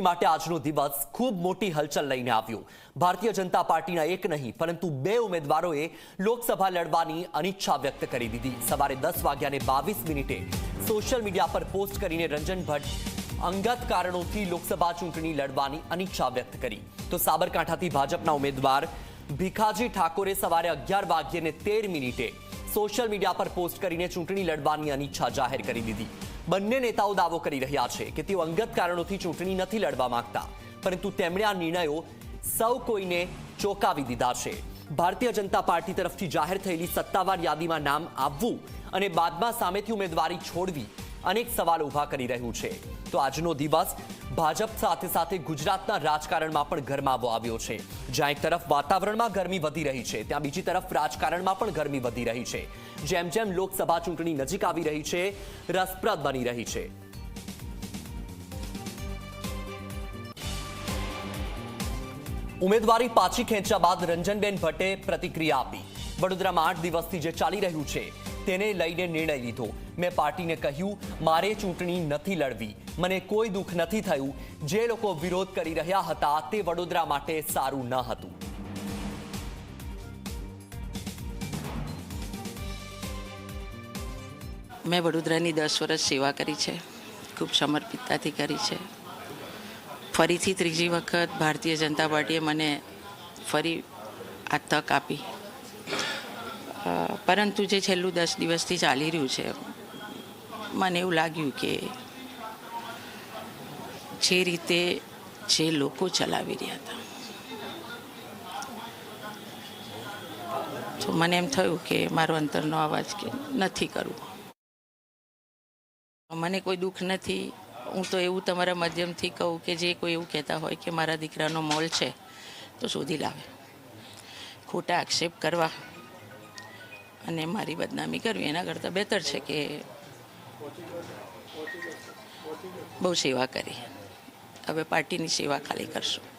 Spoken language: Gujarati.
માટે આજનો દિવસ ખૂબ મોટી હલચલ લઈને આવ્યો. ભારતીય જનતા પાર્ટીના એક નહીં, પરંતુ બે ઉમેદવારોએ લોકસભા લડવાની અનિચ્છા વ્યક્ત કરી દીધી. સવારે દસ વાગ્યાને બાવીસ મિનિટે સોશિયલ મીડિયા પર પોસ્ટ કરીને રંજન ભટ્ટ અંગત કારણોથી લોકસભા ચૂંટણી લડવાની અનિચ્છા વ્યક્ત કરી. તો સાબરકાંઠાથી ભાજપના ઉમેદવાર ભીખાજી ઠાકોરે સવારે અગિયાર વાગ્યે તેર મિનિટે સોશિયલ મીડિયા પર પોસ્ટ કરીને ચૂંટણી લડવાની અનિચ્છા જાહેર કરી દીધી. બંને નેતાઓ દાવો કરી રહ્યા છે કે તેઓ અંગત કારણોથી ચૂંટણી નથી લડવા માંગતા, પરંતુ તેમણે આ નિર્ણયો સૌ કોઈને ચોંકાવી દીધા છે. ભારતીય જનતા પાર્ટી તરફથી જાહેર થયેલી સત્તાવાર યાદીમાં નામ આવવું અને બાદમાં સામેથી ઉમેદવારી છોડવી અનેક સવાલ ઊભા કરી રહ્યું છે. તો આજનો દિવસ ભાજપ સાથે સાથે ગુજરાતના રાજકારણમાં પણ ગરમાવો આવ્યો છે. જ્યાં એક તરફ વાતાવરણમાં ગરમી વધી રહી છે, ત્યાં બીજી તરફ રાજકારણમાં પણ ગરમી વધી રહી છે. જેમ જેમ લોકસભા ચૂંટણી નજીક આવી રહી છે, રસપ્રદ બની રહી છે. ઉમેદવારી પાછી ખેંચ્યા બાદ રંજનબેન ભટ્ટે પ્રતિક્રિયા આપી. વડોદરામાં આઠ દિવસથી જે ચાલી રહ્યું છે, તેને લઈને નિર્ણય લીધો. મેં પાર્ટીને કહ્યું, મારે ચૂંટણી નથી લડવી. મને કોઈ દુઃખ નથી થયું. જે લોકો વિરોધ કરી રહ્યા હતા, તે વડોદરા માટે સારું ન હતું. મેં વડોદરાની દસ વર્ષ સેવા કરી છે. ખૂબ સમર્પિતતાથી કરી છે. ફરીથી ત્રીજી વખત ભારતીય જનતા પાર્ટીએ મને ફરી આ તક આપી. પરંતુ જે છેલ્લું દસ દિવસથી ચાલી રહ્યું છે, મને એવું લાગ્યું કે જે રીતે જે લોકો ચલાવી રહ્યા હતા. તો મને એમ થયું કે મારો અંતરનો અવાજ કે નથી કરવો. મને કોઈ દુઃખ નથી હું તો એવું તમારા માધ્યમથી કહું કે જે કોઈ એવું કહેતા હોય કે મારા દીકરાનો મોલ છે, તો શોધી લાવે. ખોટા આક્ષેપ કરવા અને મારી બદનામી કરવી એના કરતાં બહેતર છે કે બહુ સેવા કરી. હવે પાર્ટીની સેવા ખાલી કરશું.